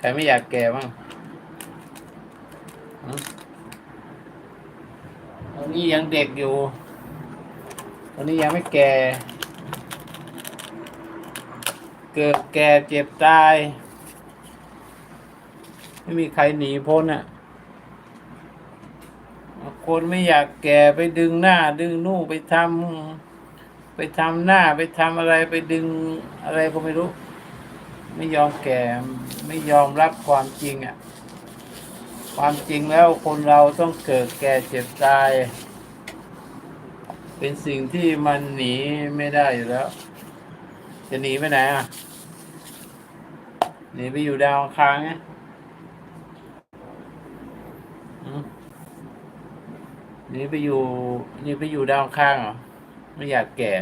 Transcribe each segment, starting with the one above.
ใครไม่อยากแก่บ้างตอนนี้ยังเด็กอยู่ตอนนี้ยังไม่แก่ เกิดแก่เจ็บตาย ไม่มีใครหนีพ้นอะ คนไม่อยากแก่ไปดึงหน้า ดึงนู่นไปทำไปทำหน้าไปทำอะไรไปดึงอะไรก็ไม่รู้ ไม่ยอมแก่ไม่ยอมรับความจริงอะ ความจริงแล้วคนเราต้องเกิดแก่เจ็บตาย เป็นสิ่งที่มันหนีไม่ได้อยู่แล้ว จะหนีไปไหนอะหนีไปอยู่ดาวอังคารไงนี่ไปอยู่ นี่ไปอยู่ดาวอังคารเหรอไม่อยากแก่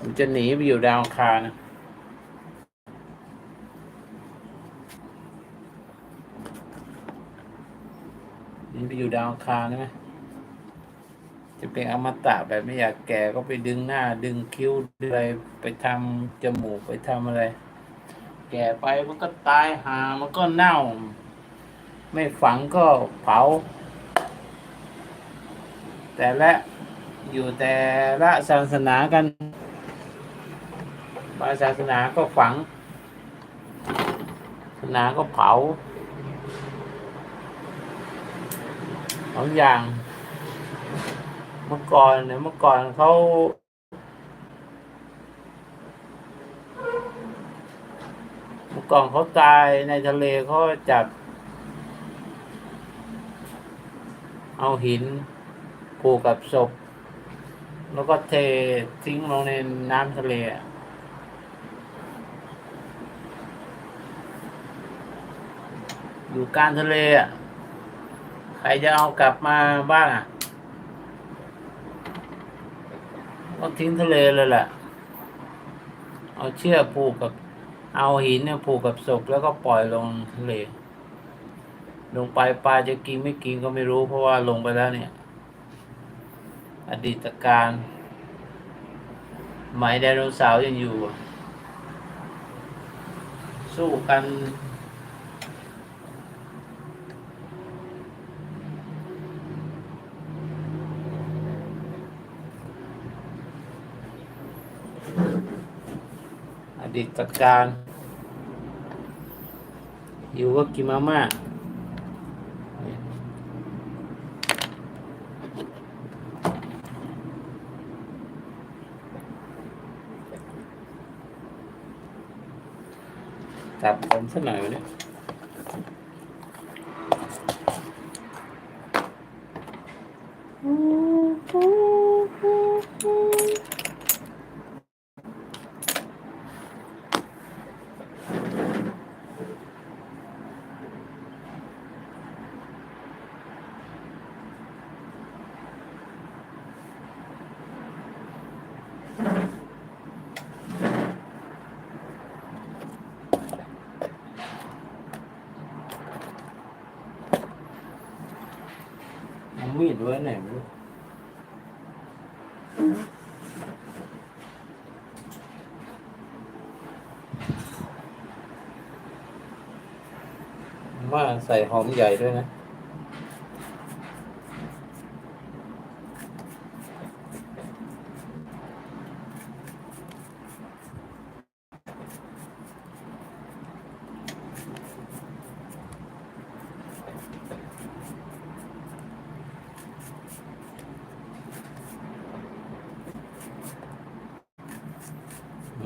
มันจะหนีไปอยู่ดาวคานะ นี่ไปอยู่ดาวอังคารใช่ไหมจะเป็นอมตะแบบไม่อยากแก่ก็ไปดึงหน้า ดึงคิ้วอะไรไปทำจมูกไปทำอะไร แก่ไปมันก็ตายหา มันก็เน่า ไม่ฝังก็เผา แต่ละอยู่แต่ละศาสนากันบางศาสนาก็ฝัง ศาสนาก็เผา สองอย่าง เมื่อก่อนเนี่ยเมื่อก่อนเขาเมื่อก่อนเขาตายในทะเลเขาจับ เอาหินผูกกับศพ แล้วก็เททิ้งลงในน้ำทะเลอะอยู่กลางทะเลอะ ใครจะเอากลับมาบ้างอะก็ทิ้งทะเลเลยแหละเอาเชือกผูกกับ เอาหินเนี่ยผูกกับศพแล้วก็ปล่อยลงทะเล ลงไปปลาจะกินไม่กินก็ไม่รู้ เพราะว่าลงไปแล้วเนี่ย อดีตการไหมไดโนเสาร์ยังอยู่ สู้กัน เดีตการอยู่ก็กินมาม่าตัดผมสักหน่อยเนี่ยเอา มีดไว้ไหนไม่รู้ว่าใส่หอมใหญ่ด้วยนะ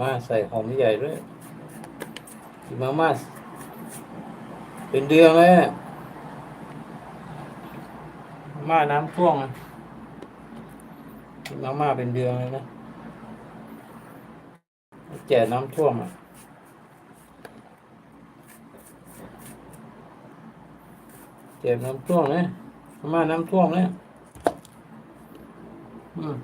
มาใส่หอมใหญ่ด้วยกินมาม่าเป็นเดือนเลยมาม่าน้ำท่วมอะกินมาม่าเป็นเดือนเลยนะแก่น้ำท่วมอะเจ็บน้ำท่วมเนี่ยมาม่าน้ำท่วมเนี่ยอืม